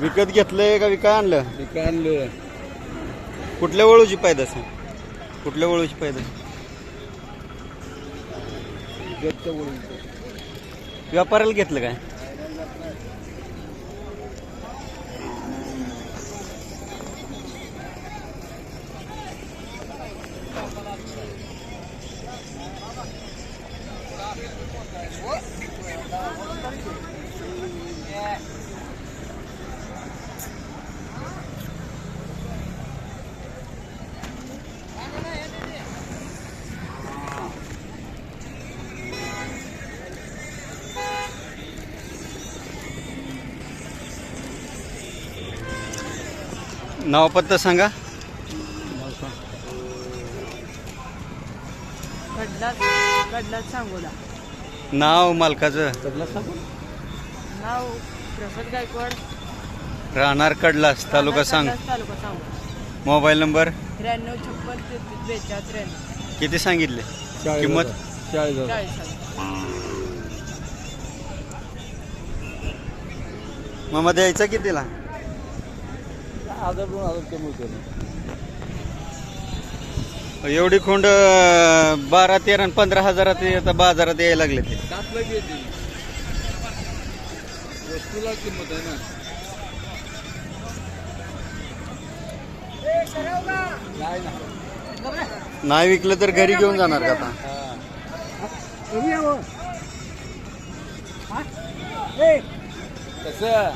विकत घेतलंय का विकाय आणलं? विकत आणलं कुठल्या वळूची पैदास आहे कुठल्या वळूची पैदास विकतचं बोलून व्यापाऱ्याला घेतलं काय? नाव पत्ता सांगा. कडला कडलाच सांगोला. नाव मालकाचं. नाव प्रसाद गायकवाड. राहणार कडलास तालुका सांग. कडलास, तालुका सांगोला मोबाईल नंबर? त्र्याण्णव छप्पन तेहतीस बेचाळीस त्र्याण्णव. किती सांगितले? किंमत? हजार. चाळीस हजार. चाळीस हजार. मग द्यायचा कितीला? हजार दोन हजार कमी होते एवढी खोंड बारा तेरा आणि पंधरा हजारात आता बाजारात यायला लागले ते. वस्तूला किंमत आहे ना. नाही विकलं तर घरी घेऊन जाणार का आता? कसं?